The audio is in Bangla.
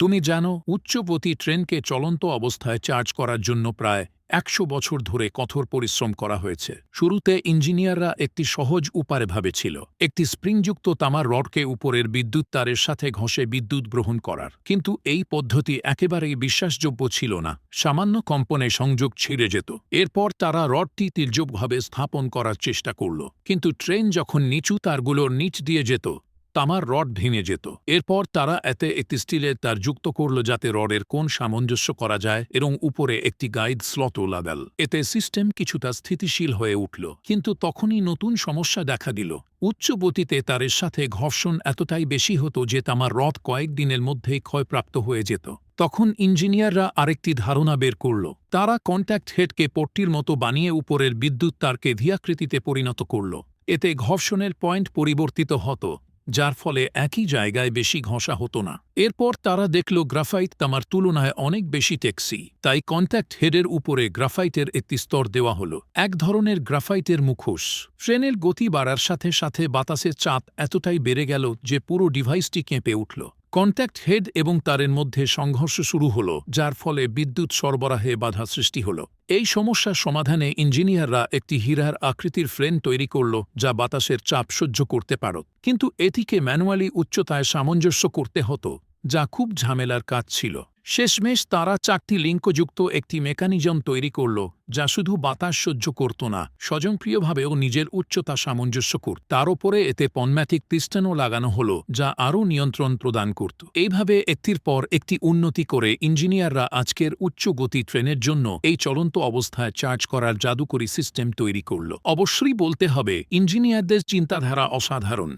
তুমি জানো, উচ্চপতি ট্রেনকে চলন্ত অবস্থায় চার্জ করার জন্য প্রায় একশো বছর ধরে কঠোর পরিশ্রম করা হয়েছে। শুরুতে ইঞ্জিনিয়াররা একটি সহজ উপায়ে ভাবেছিল, একটি স্প্রিংযুক্ত তামার রডকে উপরের বিদ্যুৎ তারের সাথে ঘষে বিদ্যুৎ গ্রহণ করার। কিন্তু এই পদ্ধতি একেবারেই বিশ্বাসযোগ্য ছিল না, সামান্য কম্পনে সংযোগ ছিঁড়ে যেত। এরপর তারা রডটি তির্যকভাবে স্থাপন করার চেষ্টা করল। কিন্তু ট্রেন যখন নিচু তারগুলোর নিচ দিয়ে যেত তামার রড ভেঙে যেত। এরপর তারা এতে একটি স্টিলের তার যুক্ত করল যাতে রডের কোন সামঞ্জস্য করা যায় এবং উপরে একটি গাইড স্লটও লাগাল। এতে সিস্টেম কিছুটা স্থিতিশীল হয়ে উঠল, কিন্তু তখনই নতুন সমস্যা দেখা দিল। উচ্চ গতিতে তারের সাথে ঘর্ষণ এতটাই বেশি হতো যে তামার রথ কয়েকদিনের মধ্যেই ক্ষয়প্রাপ্ত হয়ে যেত। তখন ইঞ্জিনিয়াররা আরেকটি ধারণা বের করল। তারা কন্ট্যাক্ট হেডকে পট্টির মতো বানিয়ে উপরের বিদ্যুৎ তারকে ধিয়াকৃতিতে পরিণত করল। এতে ঘর্ষণের পয়েন্ট পরিবর্তিত হতো। যার ফলে একই জায়গায় বেশি ঘষা হতো না। এরপর তারা দেখল গ্রাফাইট তামার তুলনায় অনেক বেশি টেক্সি, তাই কন্ট্যাক্ট হেডের উপরে গ্রাফাইটের একটি স্তর দেওয়া হল। এক ধরনের গ্রাফাইটের মুখোশ। ট্রেনের গতি বাড়ার সাথে সাথে বাতাসের চাপ এতটাই বেড়ে গেল যে পুরো ডিভাইসটি কেঁপে উঠল। কন্ট্যাক্ট হেড এবং তারের মধ্যে সংঘর্ষ শুরু হল, যার ফলে বিদ্যুৎ সরবরাহে বাধা সৃষ্টি হল। এই সমস্যার সমাধানে ইঞ্জিনিয়াররা একটি হীরার আকৃতির ফ্রেম তৈরি করল, যা বাতাসের চাপ সহ্য করতে পারত। কিন্তু এটিকে ম্যানুয়ালি উচ্চতায় সামঞ্জস্য করতে হতো, যা খুব ঝামেলার কাজ ছিল। শেষমেশ তারা চারটি লিঙ্কযুক্ত একটি মেকানিজম তৈরি করল, যা শুধু বাতাস সহ্য করত না, স্বজনপ্রিয়ভাবেও নিজের উচ্চতা সামঞ্জস্য করত তার ওপরে এতে পনম্যাটিক পিস্টনও লাগানো হল, যা আরও নিয়ন্ত্রণ প্রদান করত। এইভাবে একটির পর একটি উন্নতি করে ইঞ্জিনিয়াররা আজকের উচ্চ গতি ট্রেনের জন্য এই চলন্ত অবস্থায় চার্জ করার জাদুকরী সিস্টেম তৈরি করল। অবশ্যই বলতে হবে, ইঞ্জিনিয়ারদের চিন্তাধারা অসাধারণ।